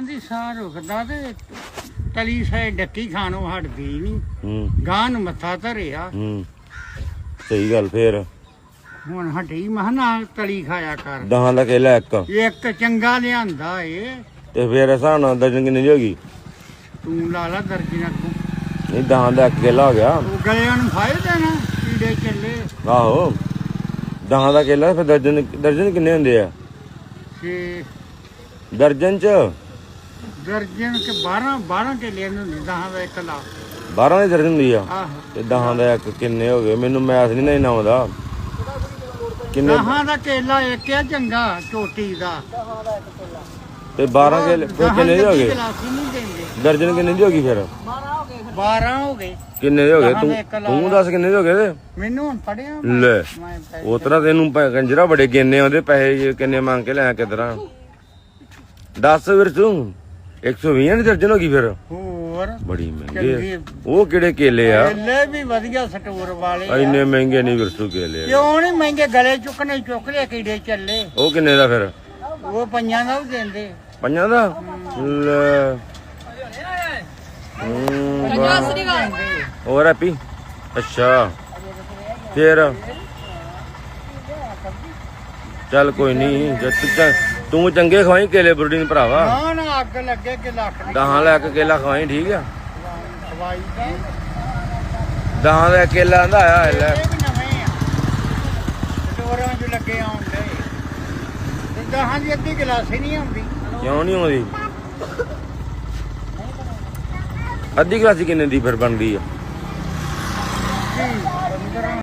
ਦੀ ਸਾਹ ਰੁਕਦਾ ਤੇ ਤਲੀ ਸਾਇ ਡੱਕੀ ਖਾਣੋਂ ਹਟਦੀ ਨਹੀਂ ਹੂੰ। ਗਾਂ ਨੂੰ ਮੱਥਾ ਧਰਿਆ। ਹੂੰ। ਸਹੀ ਗੱਲ ਫੇਰ। ਹੁਣ ਹਟੀ ਮਹ ਨਾ ਤਲੀ ਖਾਇਆ ਕਰ। ਦਹਾਂ ਦਾ ਕੇਲਾ ਇੱਕ। ਇੱਕ ਚੰਗਾ ਲਿਆਂਦਾ ਏ। ਤੇ ਫੇਰ ਹਿਸਾਬ ਨਾਲ ਦਰਜਨ ਕਿੰਨੀ ਦੀ ਹੋ ਗਈ? ਤੂੰ ਲਾ ਲਾ ਦਰਜੀ ਨਾਲ ਤੂੰ ਨਹੀਂ ਦਹਾਂ ਦਾ ਇੱਕ ਕੇਲਾ ਹੋ ਗਿਆ। ਉਹ ਗਲਿਆਂ ਨੂੰ ਫਾਇਦਾ ਨਾ ਕੀੜੇ ਚੱਲੇ। ਆਹੋ। ਦਹਾਂ ਦਾ ਕੇਲਾ ਫਿਰ ਦਰਜਨ ਦਰਜਨ ਕਿੰਨੇ ਹੁੰਦੇ ਆ? ਤੇ ਦਰਜਨ ਚ ਦਰਜਨ ਕੇ 12 12 ਕੇ ਲੈਣ ਨੂੰ ਦਹਾਂ ਦਾ ਇੱਕ ਲਾ 12 ਦੀ ਦਰਜਨ ਹੁੰਦੀ ਆ? ਆਹੋ। ਤੇ ਦਾ ਇੱਕ ਕਿੰਨੇ ਹੋ ਗਏ? ਮੈਨੂੰ ਮੈਥ ਨਹੀਂ ਨਾ ਆਉਂਦਾ। ਕਿੰਨੇ ਦਹਾਂ ਦਾ ਕੇਲਾ ਇੱਕ ਆ ਚੰਗਾ ਚੋਟੀ ਦਾ। ਤੇ 12 ਕੇਲੇ ਫਿਰ ਕਿੰਨੇ ਦੇ ਹੋ ਗਏ? ਗਲਾਸੀ ਨਹੀਂ ਦਿੰਦੇ। ਦਰਜਨ ਕਿੰਨੇ ਦੀ ਹੋ ਗਈ ਫਿਰ? 12 ਹੋ ਗਏ। ਕਿੰਨੇ ਦੇ ਹੋ ਗਏ? ਦਾ ਤੂੰ ਲਾ ਤੂੰ ਦੱਸ ਕਿੰਨੇ ਦੇ ਹੋ ਗਏ ਤੇ ਮੈਨੂੰ ਹੁਣ ਪੜਿਆ ਲੈ ਮੈਂ ਪੈ- ਉਹ ਤਰ੍ਹਾਂ ਤੈਨੂੰ ਪ- ਕੰਜਰਾ ਬੜੇ ਗਿੰਨੇ ਆਉਂਦੇ ਪੈਸੇ ਕਿੰਨੇ ਮੰਗ ਕੇ ਲਿਆ ਕਿਦਰਾਂ ਦੱਸ ਵੀਰ ਤੂੰ। 120 ਦੀ ਦਰਜਨ ਹੋ ਗਈ ਫਿਰ? ਹੋਰ। ਬੜੀ ਮਹਿੰਗੀ ਚੰਗੀ। ਉਹ ਕਿਹੜੇ ਕੇਲੇ ਆ? ਕੇਲੇ ਵੀ ਵਧੀਆ ਸਟੋਰ ਵਾਲੇ ਆ। ਇੰਨੇ ਮਹਿੰਗੇ ਨਹੀਂ ਵਿਰਸੂ ਕੇਲੇ ਕਿਉਂ ਨਹੀਂ ਮਹਿੰਗੇ? ਗਲੇ ਚੁੱਕਣੇ ਚੁੱਕ ਲਿਆ ਕੀੜੇ ਚੱਲੇ। ਉਹ ਕਿੰਨੇ ਦਾ ਫਿਰ? ਉਹ ਪੰਜਾਂ ਦਾ ਵੀ ਦਿੰਦੇ। ਪੰਜਾਂ ਦਾ? ਲੈ। ਹੂੰ, ਵਾਹ। ਹੋਰ ਹੈਪੀ? ਅੱਛਾ। ਫੇਰ? ਚੱਲ ਕੋਈ ਨਹੀਂ ਜੇ ਤੂੰ ਚੰ- ਤੂੰ ਚੰਗੇ ਖਵਾਈ ਕੇਲੇ ਬੁਰਡੀ ਭਰਾਵਾ। ਨਾ ਨਾ ਅੱਗ ਲੱਗੇ ਕਿ ਲੱਖ ਦੀ ਦਹਾਂ ਲੈ ਕੇ ਕੇਲਾ ਖਵਾਈ ਠੀਕ ਆ? ਖਵਾਈ ਦਾ ਦਹਾਂ ਦਾ ਕੇਲਾ ਆਂਦਾ ਆਇਆ ਲੈ। ਇਹ ਵੀ ਨਵੇਂ ਆ। ਸਟੋਰਾਂ 'ਚ ਲੱਗੇ ਆਉਂਦੇ ਤੇ ਦਹਾਂ ਦੀ ਅੱਧੀ ਗਲਾਸੀ ਨਹੀਂ ਆਉਂਦੀ। ਕਿਉਂ ਨਹੀਂ ਆਉਂਦੀ? ਅੱਧੀ ਗਲਾਸੀ ਕਿੰਨੇ ਦੀ ਫਿਰ ਬਣਦੀ ਆ? ਜੀ 15